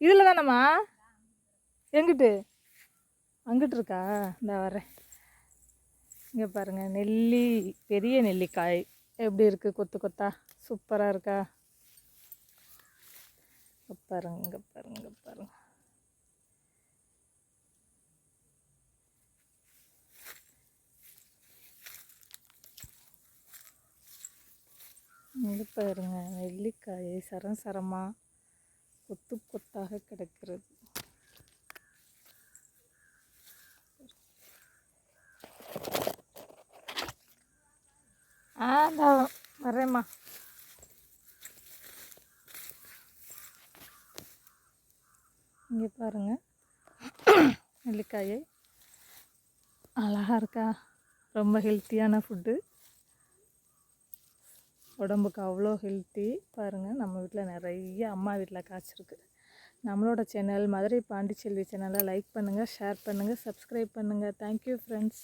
இதில் தானம்மா எங்கிட்டு? அங்கிட்டு இருக்கா இந்த வரேன் இங்கே பாருங்கள் நெல்லி பெரிய நெல்லிக்காய். எப்படி இருக்குது கொத்து கொத்தா? சூப்பராக இருக்கா? பாருங்க இங்கே பாருங்க இங்கே பாருங்க. இங்கே பாருங்க நெல்லிக்காய். சரம் சரமாக கொத்து கொத்தாக கிடக்கிறது. ஆ வரேம்மா இங்கே பாருங்க. நெல்லிக்காயை. அழகா இருக்கா? ரொம்ப ஹெல்த்தியான ஃபுட்டு உடம்புக்கு அவ்வளோ ஹெல்த்தி பாருங்கள் நம்ம வீட்டில் நிறைய அம்மா வீட்டில் காய்ச்சிருக்கு. நம்மளோட சேனல் மதுரை பாண்டிச்செல்வி சேனலை லைக் பண்ணுங்கள் ஷேர் பண்ணுங்கள் சப்ஸ்கிரைப் பண்ணுங்கள் தேங்க்யூ ஃப்ரெண்ட்ஸ்